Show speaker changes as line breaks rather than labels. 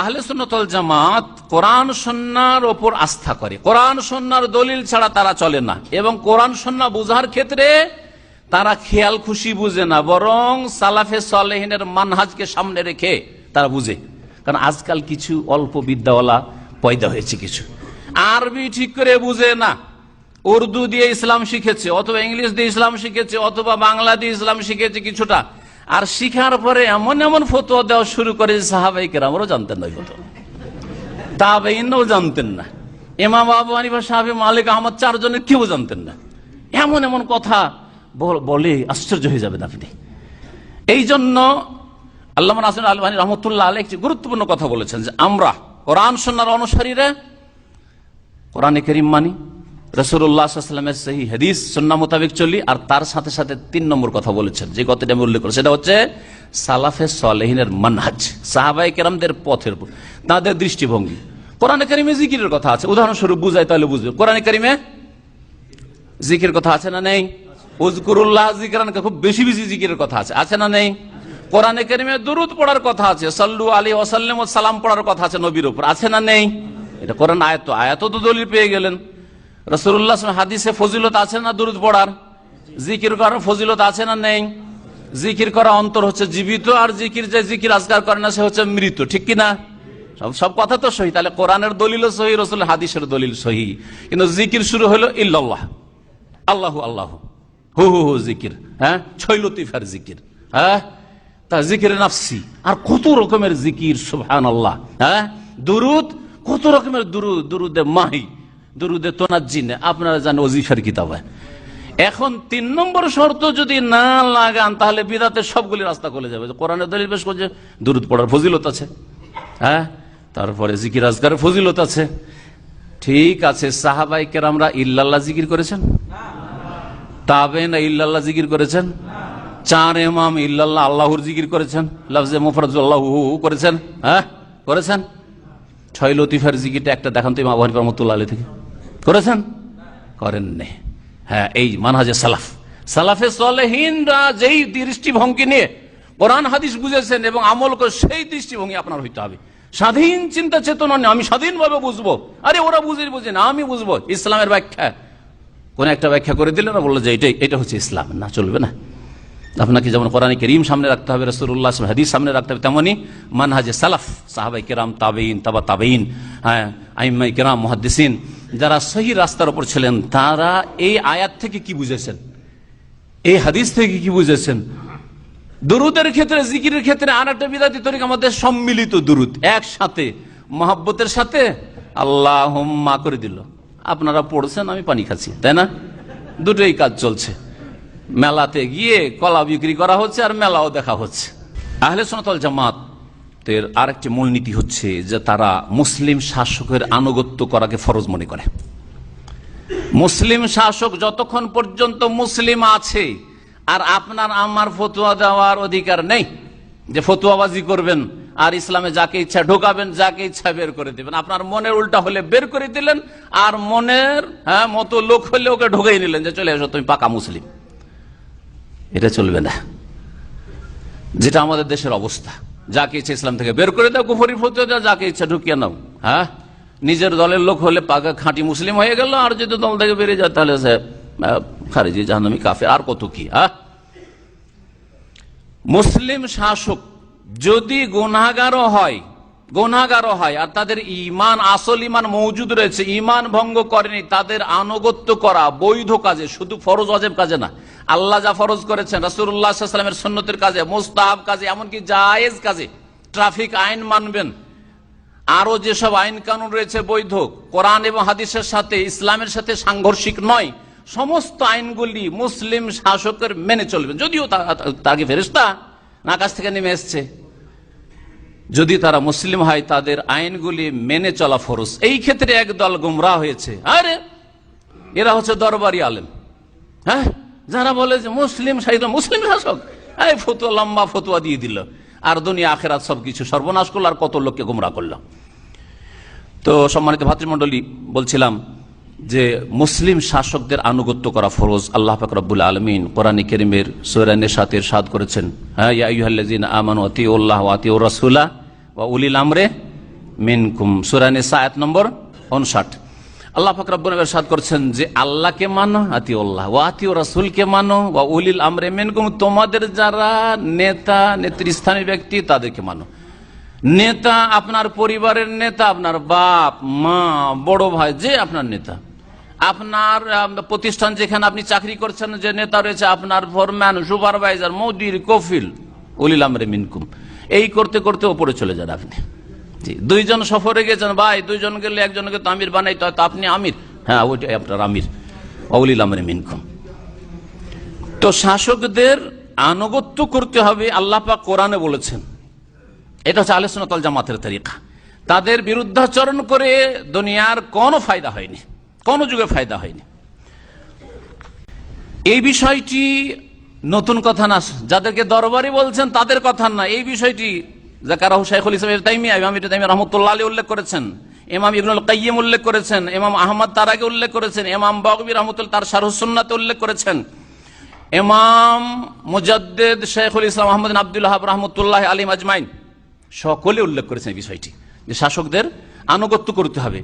আহলে সুন্নতল জামাত কোরআন সন্ন্যার ওপর আস্থা করে। কোরআন সন্ন্যার দলিল ছাড়া তারা চলে না। এবং কোরআন সন্না বোঝার ক্ষেত্রে তারা খেয়াল খুশি বুঝে না, বরং সালাফে সালেহিনের মানহাজকে সামনে রেখে তারা বুঝে। কারণ আজকাল কিছু অল্প বিদ্যাওয়ালা পয়দা হয়েছে কিছু। আরবি ঠিক করে বুঝে না। উর্দু দিয়ে ইসলাম শিখেছে, অথবা ইংলিশ দিয়ে ইসলাম শিখেছে, অথবা বাংলা দিয়ে ইসলাম শিখেছে কিছুটা। আর শিখার পরে এমন এমন ফতোয়া দেওয়া শুরু করে সাহাবাই কেরামরাও জানতেন না ফটো তাবেইনও জানতেন না। এমাম আবু হানিফা সাহাবি মালিক, আহমদ চারজনের কেউ জানতেন না। এমন এমন কথা বল- আশ্চর্য হয়ে যাবেন আপনি। এই জন্য আল্লাহ নাসির আলহানি রহমতুল্লাহ আলী একটি গুরুত্বপূর্ণ কথা বলেছেন যে আমরা কোরআন সন্ন্যার অনুসারীরা কোরআনে করিম মানি রসুল্লাহামের সেই হাদিস সন্না মোতাবেক চলি, আর তার সাথে সাথে তিন নম্বর কথা বলেছেন, যে কথাটি আমি উল্লেখ করি সেটা হচ্ছে, সালাফে সালেহিনের মানহাজ সাহাবাই কেরামদের পথের উপর, তাদের দৃষ্টিভঙ্গি। কোরআনে করিমে জিকিরের কথা আছে, উদাহরণস্বরূপ বুঝাই তাহলে বুঝবে। কোরআনে করিমে জিকির কথা আছে না নেই? উজকুরুল্লাহ জিকিরান খুব বেশি বেশি জিকিরের কথা আছে আছে না নেই? কোরআনে কারিমে দুরুদ পড়ার কথা আছে, সাল্লু আলী ওসাল্লাম সালাম পড়ার কথা আছে নবীর উপর, আছে না নেই? এটা কোরআন আয়াত আয়াত তো দলিল পেয়ে গেলেন। রসুল্লাহ হাদিসে ফজিলত আছে না দুরুদ পড়ার? জিকির করার ফজিলত আছে না নেই? জিকির করা অন্তর হচ্ছে জীবিত, আর জিকির যে জিকির আজকার করে না, সে হচ্ছে মৃত। ঠিক কিনা সব সব কথা তো সহি। তাহলে কোরআনের দলিল সহি রসুল হাদিসের দলিল সহি। কিন্তু জিকির শুরু হলো ইল্লাল্লাহ। আল্লাহ আল্লাহ। হু হু হু, জিকির। হ্যাঁ? ছৈলতিফার জিকির। হ্যাঁ? তা জিকির নাফসি। আর কত রকমের জিকির সুবহান আল্লাহ হ্যাঁ? দুরুদ, কত রকমের দুরুদ? দুরুদে মাহি। দুরুদে তোনাজিনে আপনারা জানেন ওজিফার কিতাব এখন তিন নম্বর শর্ত যদি না লাগান, তাহলে বিদাতে সবগুলি রাস্তা খুলে যাবে। কোরআনের দলিল বেশ করছে, দুরুদ পড়ার ফজিলত আছে। হ্যাঁ? তারপরে জিকির আজগারের ফজিলত আছে। ঠিক আছে সাহাবাই কেরামরা ইল্লাল্লাহ জিকির করেছেন? তাবেন ইল্লাল্লাহ জিকির করেছেন? চার এমাম ইল্লাল্লাহ আল্লাহর জিকির করেছেন? লাফজে মুফরাজুল্লাহ করেছেন? হ্যাঁ? করেছেন? ছয় লতিফার জিকিরটা একটা দেখান তো ইমাম আবহানী আলী থেকে। করেছেন? করেন নে হ্যাঁ এই মানহাজে সালাফ। সালাফে সলেহীনরা যেই দৃষ্টিভঙ্গি নিয়ে কোরআন, হাদিস বুঝেছেন এবং আমল করে সেই দৃষ্টিভঙ্গি আপনার হইতে হবে। স্বাধীন চিন্তা চেতনা নেই আমি স্বাধীনভাবে বুঝব। আরে ওরা বুঝে বুঝে না, আমি বুঝব। ইসলামের ব্যাখ্যা। কোন একটা ব্যাখ্যা করে দিলে না, বলল যে এটাই, এটা হচ্ছে ইসলাম। না, চলবে না। আপনাকে যেমন কোরআন করিম সামনে রাখতে হবে রসুল্লাহ হাদিস সামনে রাখতে হবে, তেমনি মানহাজে সালাফ সাহাবাই কেরাম তাবেইন তাবা তাবেইন হ্যাঁ আইমাই কেরাম, মহাদ্দিসিন যারা সহি রাস্তার উপর ছিলেন, তারা এই আয়াত থেকে কি বুঝেছেন? এই হাদিস থেকে কি বুঝেছেন? দুরুদের ক্ষেত্রে, জিকিরের ক্ষেত্রে, আর একটা বিদাতি তরিক আমাদের সম্মিলিত দুরুদ, একসাথে, মহাব্বতের সাথে আল্লাহ মা করে দিল। আপনারা পড়ছেন, আমি পানি খাচ্ছি, তাই না? দুটোই কাজ চলছে। মেলাতে গিয়ে কলা বিক্রি করা হচ্ছে আর মেলাও দেখা হচ্ছে। আহলে সোনাতল জামাত এর আরেকটি মূলনীতি হচ্ছে যে তারা মুসলিম শাসকের আনুগত্য করাকে ফরজ মনে করে। মুসলিম শাসক যতক্ষণ পর্যন্ত মুসলিম আছে, আর আপনার আমার ফতুয়া দেওয়ার অধিকার নেই যে ফতুয়াবাজি করবেন, আর ইসলামে যাকে ইচ্ছা ঢোকাবেন, যাকে ইচ্ছা বের করে দিবেন। আপনার মনের উল্টা হলে বের করে দিলেন, আর মনের হ্যাঁ মতো লোক হলে ওকে ঢোকাই নিলেন যে চলে এসো, তুমি পাকা মুসলিম। এটা চলবে না। যেটা আমাদের দেশের অবস্থা। যাকে ইচ্ছে ইসলাম থেকে বের করে দাও, কুফরি দাও, যাকে ইচ্ছা ঢুকিয়ে নাও। হ্যাঁ? নিজের দলের লোক হলে পাকা খাঁটি মুসলিম হয়ে গেল, আর যদি দল থেকে বেরিয়ে যায়, তাহলে খারিজি জাহানি কাফে আর কত কি হ্যাঁ? মুসলিম শাসক যদি গুনাগারও হয় গুনাগারও হয়, আর তাদের ইমান আসল ইমান মৌজুদ রয়েছে। ইমান ভঙ্গ করেনি, তাদের আনুগত্য করা বৈধ কাজে, শুধু ফরজ অজেব কাজে না। আল্লাহ যা ফরজ করেছেন রাসুল্লাহামের সন্ন্যতের কাজে, মোস্তাহাব কাজে, এমনকি জায়েজ কাজে, ট্রাফিক আইন মানবেন। আরও যেসব আইন কানুন রয়েছে বৈধ, কোরআন এবং হাদিসের সাথে, ইসলামের সাথে সাংঘর্ষিক নয়, সমস্ত আইনগুলি মুসলিম শাসকের মেনে চলবেন যদিও তাকে ফেরেস্তা না আকাশ থেকে নেমে এসছে। যদি তারা মুসলিম হয়, তাদের আইনগুলি মেনে চলা ফরজ। এই ক্ষেত্রে একদল গুমরা হয়েছে। আরে, এরা হচ্ছে দরবারি আলেম। হ্যাঁ? যারা বলে যে মুসলিম শাসক মুসলিম শাসক। এই ফতুয়া লম্বা ফতুয়া দিয়ে দিল। আর দুনিয়া আখেরাত সবকিছু সর্বনাশ করল আর কত লোককে গুমরা করল। তো সম্মানিত ভাতৃমণ্ডলী, বলছিলাম যে মুসলিম শাসকদের আনুগত্য করা ফরজ। আল্লাহ পাক রব্বুল আলমিন কোরআন করিমের সৈরানের সাথে সাদ করেছেন। উল্লাহ ও বা উলিল সুরানি সায়াত নম্বর আল্লাহ করছেন যে আল্লাহকে মানো আতি আল্লাহ ও আতি রাসুলকে মানো বা উলিল আমরে মিনকুম, তোমাদের যারা নেতা নেতৃস্থানীয় ব্যক্তি তাদেরকে মানো। নেতা আপনার পরিবারের নেতা, আপনার বাপ, মা, বড় ভাই, যে আপনার নেতা। আপনার প্রতিষ্ঠান যেখানে আপনি চাকরি করছেন, যে নেতা রয়েছে আপনার ফরম্যান সুপারভাইজার মৌদির, কফিল, উলিল আমরে মিনকুম। এই করতে করতে ওপরে চলে যান আপনি। দুইজন সফরে গেছেন, ভাই, দুইজন গেলে একজনকে তো আমির বানাইতে হয়, তো আপনি আমির? হ্যাঁ ওইটাই আপনার আমির, অউলিল আমরে মিনকুম। তো শাসকদের আনুগত্য করতে হবে, আল্লাহ পাক কোরআনে বলেছেন। এটা হচ্ছে আলোচনাতল জামাতের তরিকা। তাদের বিরুদ্ধাচরণ করে দুনিয়ার কোনো ফায়দা হয়নি। কোনো যুগে ফায়দা হয়নি। এই বিষয়টি নতুন কথা না, যাদেরকে দরবারে বলছেন তাদের কথা না। এই বিষয়টি জাকারাহু শাইখুল ইসলাম তাইমিয়া, ইমাম ইবনে তাইমিয়া রহমতুল্লাহ আলী উল্লেখ করেছেন, ইমাম ইবনুল কাইয়িম উল্লেখ করেছেন, ইমাম আহমদ তারাকে উল্লেখ করেছেন, ইমাম বাগবি রহমতুল তার শারহুসুন্নাতে উল্লেখ করেছেন। ইমাম মুজাদ্দেদ শেখুল ইসলাম আহমদ আব্দুল হাব রহমতুল্লাহ আলী আজমাইন সকলে উল্লেখ করেছেন এই বিষয়টি, যে শাসকদের আনুগত্য করতে হবে।